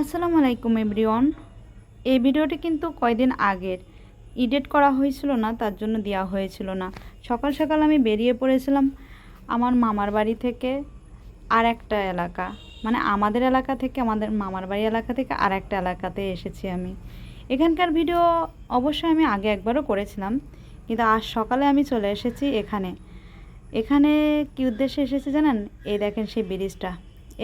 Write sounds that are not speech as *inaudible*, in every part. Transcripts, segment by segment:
আসসালামু আলাইকুম এভরিওয়ান। এই ভিডিওটি কিন্তু কয়দিন আগের। এডিট করা হয়েছিল না, তার জন্য দেওয়া হয়েছিল না। সকাল সকাল আমি বেরিয়ে পড়েছিলাম আমার মামার বাড়ি থেকে আর একটা এলাকা। মানে আমাদের এলাকা থেকে, আমাদের মামার বাড়ি এলাকা থেকে আর একটা এলাকাতে এসেছি আমি। এখানকার ভিডিও অবশ্যই আমি আগে একবারও করেছিলাম, কিন্তু আজ সকালে আমি চলে এসেছি এখানে। এখানে কী উদ্দেশ্যে এসেছি জানেন? এই দেখেন সেই ব্রিজটা।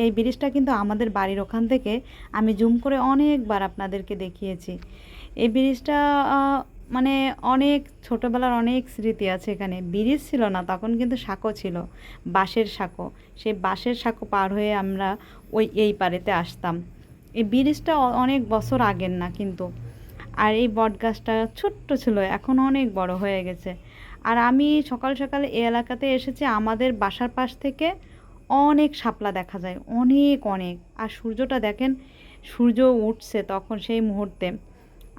এই ব্রিজটা কিন্তু আমাদের বাড়ির ওখান থেকে আমি জুম করে অনেকবার আপনাদেরকে দেখিয়েছি। এই ব্রিজটা মানে অনেক ছোটোবেলার অনেক স্মৃতি আছে এখানে। ব্রিজ ছিল না, তখন কিন্তু সাঁকো ছিল, বাঁশের সাঁকো। সেই বাঁশের সাঁকো পার হয়ে আমরা ওই, এই পারেতে আসতাম। এই ব্রিজটা অনেক বছর আগের না কিন্তু। আর এই বট গাছটা ছোট্ট ছিল, এখন অনেক বড় হয়ে গেছে। আর আমি সকাল সকাল এই এলাকাতে এসেছি, আমাদের বাসার পাশ থেকে অনেক শাপলা দেখা যায়, অনেক অনেক। আর সূর্যটা দেখেন, সূর্য উঠছে তখন সেই মুহূর্তে।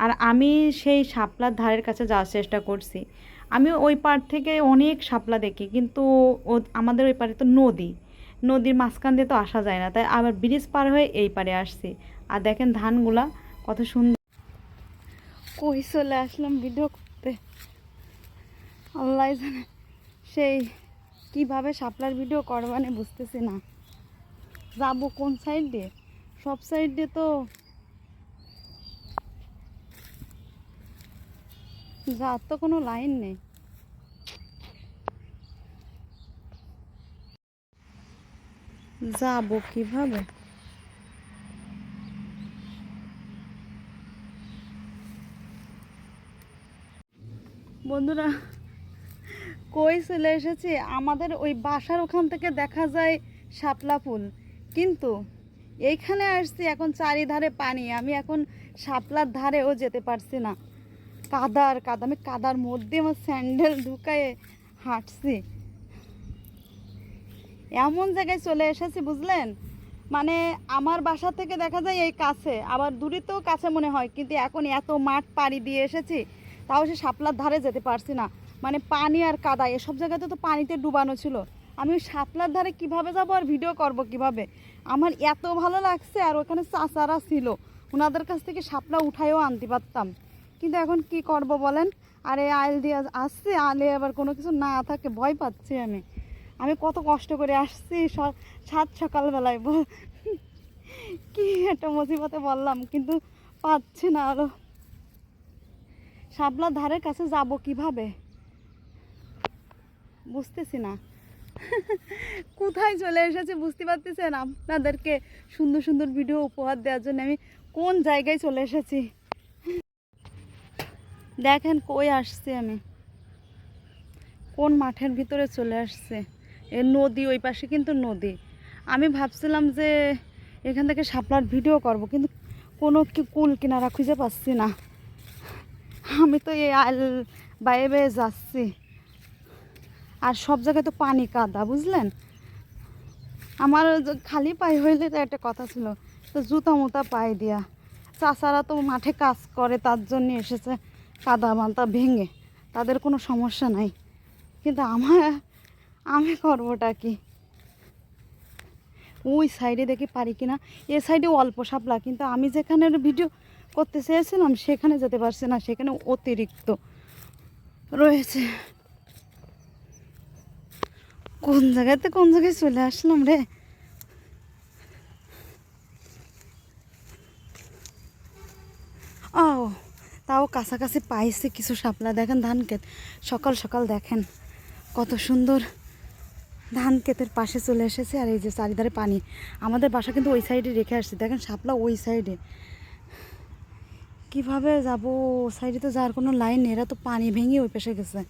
আর আমি সেই শাপলার ধারের কাছে যাওয়ার চেষ্টা করছি। আমি ওই পার থেকে অনেক শাপলা দেখি, কিন্তু ও, আমাদের ওই পারে তো নদী। নদীর মাঝখান দিয়ে তো আসা যায় না, তাই আবার ব্রিজ পার হয়ে এই পারে আসছি। আর দেখেন ধানগুলা, কত সুন্দর। কই চলে আসলাম ভিডিও করতে আল্লাহ জানে, সেই কীভাবে শাপলার ভিডিও করবানে বুঝতেছি না। যাব কোন সাইড? দিয়ে সব সাইড দিয়ে তো যার তো কোনো লাইন নেই। যাব কীভাবে? বন্ধুরা কই চলে এসেছি? আমাদের ওই বাসার ওখান থেকে দেখা যায় শাপলা ফুল। কিন্তু এইখানে আসছি এখন চারিধারে পানি। আমি এখন শাপলার ধারেও যেতে পারছি না। কাদার কাদা, আমি কাদার মধ্যে আমার স্যান্ডেল ঢুকায়ে হাঁটছি। এমন জায়গায় চলে এসেছি, বুঝলেন? মানে আমার বাসা থেকে দেখা যায় এই কাছে। আবার দূরিতেও কাছে মনে হয়, কিন্তু এখন এত মাঠ পাড়ি দিয়ে এসেছি তাও সে শাপলার ধারে যেতে পারছি না। মানে পানি আর কাদা, এসব জায়গাতে তো পানিতে ডুবানো ছিল। আমি ওই শাপলার ধারে কীভাবে যাব আর ভিডিও করব কীভাবে? আমার এত ভালো লাগছে আর ওখানে চাচারা ছিল। ওনাদের কাছ থেকে শাপলা উঠায়ও আনতে পারতাম। কিন্তু এখন কি করব বলেন? আরে আইল দিয়ে আসছে, আলে আবার কোনো কিছু না থাকে, ভয় পাচ্ছি আমি। আমি কত কষ্ট করে আসছি সাত সকালবেলায় কি একটা মুসিবতে বললাম, কিন্তু পাচ্ছি না আরও। শাপলার ধারের কাছে যাব কীভাবে? বুঝতেছি না। কোথায় চলে এসেছে বুঝতে পারতেছেন আপনাদেরকে সুন্দর সুন্দর ভিডিও উপহার দেওয়ার জন্য আমি কোন জায়গায় চলে এসেছি? দেখেন কই আসছি আমি। কোন মাঠের ভিতরে চলে আসছে? এ নদী, ওই পাশে কিন্তু নদী। আমি ভাবছিলাম যে এখান থেকে শাপলার ভিডিও করব, কিন্তু কোনো কি কুল কিনারা খুঁজে পাচ্ছি না। আমি তো এই আইল বাইরে বাইরে যাচ্ছি। আর সব জায়গায় তো পানি কাদা, বুঝলেন? আমার খালি পায়ে হইলে তো একটা কথা ছিল, তো জুতা মুতা পায়ে দিয়া। চাচারা তো মাঠে কাজ করে, তার জন্য এসেছে কাদা মাতা ভেঙে। তাদের কোনো সমস্যা নাই। কিন্তু আমার, আমি করবোটা কি? ওই সাইডে দেখি পারি কিনা? এ সাইডে অল্প সাপলা কিন্তু আমি যেখানে ভিডিও করতে চেয়েছিলাম, সেখানে যেতে পারছি না, সেখানে অতিরিক্ত রয়েছে। কোন জায়গাতে কোন জায়গায় চলে আসলাম রে? ও তাও কাছাকাছি পাইছে কিছু শাপলা। দেখেন ধান ক্ষেত, সকাল সকাল দেখেন কত সুন্দর ধান ক্ষেতের পাশে চলে এসেছে। আর এই যে চারিধারে পানি, আমাদের বাসা কিন্তু ওই সাইডে রেখে আসছে। দেখেন শাপলা ওই সাইডে কীভাবে যাব? সাইডে তো যার কোনো লাইন নেই, এরা তো পানি ভেঙে ওই পাশে গেছে।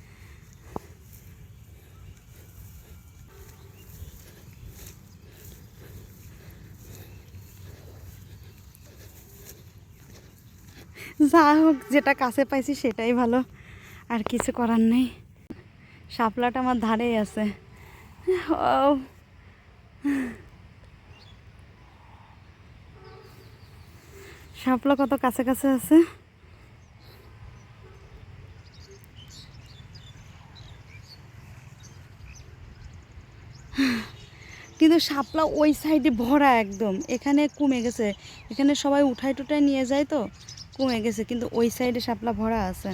যা হোক, যেটা কাছে পাইছি সেটাই ভালো, আর কিছু করার নেই। শাপলাটা আমার ধারেই আছে। ও। শাপলা কত কাছে কাছে আছে? কিন্তু শাপলা ওই সাইডে ভরা একদম। এখানে কমে গেছে। এখানে সবাই উঠাই টুঠাই নিয়ে যায় তো, কমে গেছে, কিন্তু ওই সাইডে শাপলা ভরা আছে।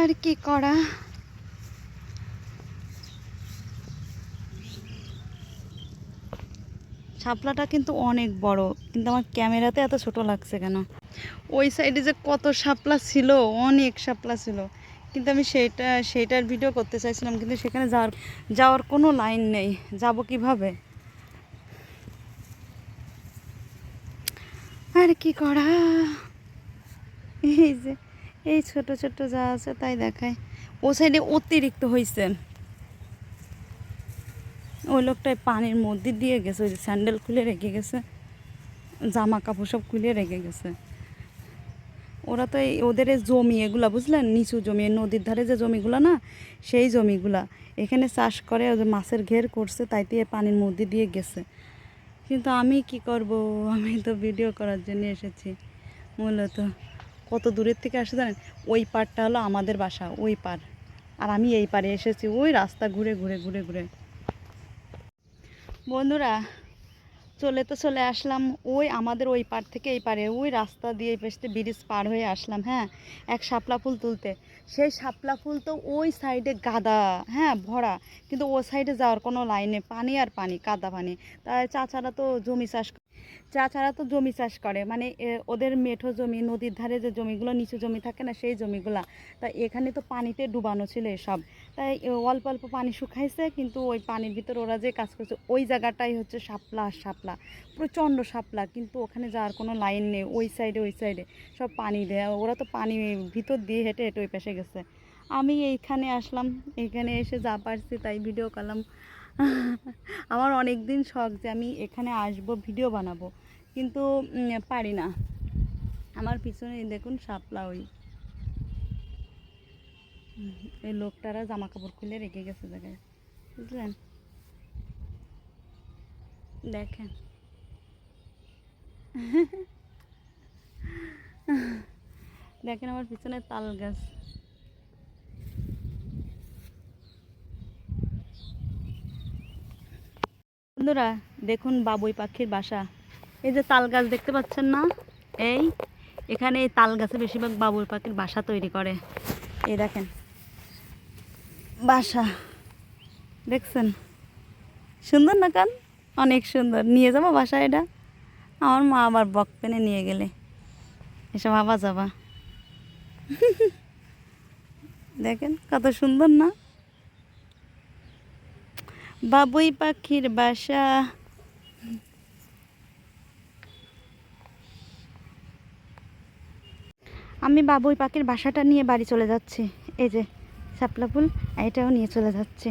আর কি করা? শাপলাটা কিন্তু অনেক বড়। কিন্তু আমার ক্যামেরাতে এত ছোট লাগছে কেন? ওই সাইডে যে কত শাপলা ছিল, অনেক শাপলা ছিল। কিন্তু আমি সেইটা, সেইটার ভিডিও করতে চাইছিলাম, কিন্তু সেখানে যাওয়ার যাওয়ার কোনো লাইন নেই। যাব কীভাবে? আর কি করা? এই যে, এই ছোট ছোট যা আছে তাই দেখায়। ও সাইডে অতিরিক্ত হয়েছে ওই লোকটাই পানির মধ্যে দিয়ে গেছে, ওই যে স্যান্ডেল খুলে রেখে গেছে, জামা কাপড় সব খুলে রেখে গেছে। ওরা তো এই ওদের জমি এগুলা, বুঝলেন? নিচু জমি নদীর ধারে যে জমিগুলো না, সেই জমিগুলা। এখানে চাষ করে যে মাছের ঘের করছে, তাই দিয়ে পানির মধ্যে দিয়ে গেছে। কিন্তু আমি কি করব? আমি তো ভিডিও করার জন্য এসেছি, মূলত। কত দূরের থেকে আসে জানেন? ওই পারটা হলো আমাদের বাসা, ওই পার আর আমি এই পারে এসেছি, ওই রাস্তা ঘুরে ঘুরে ঘুরে ঘুরে। বন্ধুরা, চলে তো চলে আসলাম ওই আমাদের ওই পার থেকে এই পারে ওই রাস্তা দিয়ে পেছতে ব্রিজ পার হয়ে আসলাম হ্যাঁ এক শাপলা ফুল তুলতে। সেই শাপলা ফুল তো ওই সাইডে গাদা হ্যাঁ ভরা, কিন্তু ও সাইডে যাওয়ার কোনো লাইনে পানি আর পানি কাদা পানি। তাই চাচারা তো জমি চাষ চাচারা তো জমি চাষ করে মানে ওদের মেঠো জমি, নদীর ধারে যে জমিগুলো, নিচু জমি থাকে না, সেই জমিগুলা। তা এখানে তো পানিতে ডুবানো ছিল এসব। তাই অল্প অল্প পানি শুকাইছে, কিন্তু ওই পানির ভিতর ওরা যে কাজ করছে, ওই জায়গাটাই হচ্ছে শাপলা আর শাপলা, প্রচণ্ড শাপলা, কিন্তু ওখানে যাওয়ার কোনো লাইন নেই, ওই সাইডে ওই সাইডে সব পানি দেয়, ওরা তো পানি ভিতর দিয়ে হেঁটে হেঁটে ওই পাশে গেছে। আমি এইখানে আসলাম, এইখানে এসে যা পারছি তাই ভিডিও করলাম। *laughs* আমার অনেক দিন শখ যে আমি এখানে আসব ভিডিও বানাবো, কিন্তু পারি না। আমার পিছনে দেখুন শাপলা ওই। এই লোকটারা জামা কাপড় খুলে রেখে গেছে জায়গায়, বুঝলেন? দেখেন। দেখেন আমার পিছনে তাল গাছ। বন্ধুরা, দেখুন বাবুই পাখির বাসা। এই যে তাল গাছ দেখতে পাচ্ছেন না? এই, এখানে এই তাল গাছে বেশিরভাগ বাবুই পাখির বাসা তৈরি করে। এই দেখেন। বাসা। দেখছেন? সুন্দর না কান অনেক সুন্দর। নিয়ে যাব বাসা এটা। আমার মা আবার বক পেনে নিয়ে গেলে। এসব আবার যাবা। দেখেন কত সুন্দর না? বাবুই পাখির বাসা। আমি বাবুই পাখির বাসাটা নিয়ে বাড়ি চলে যাচ্ছি। এই যে। শাপলা ফুল এটাও নিয়ে চলে যাচ্ছে।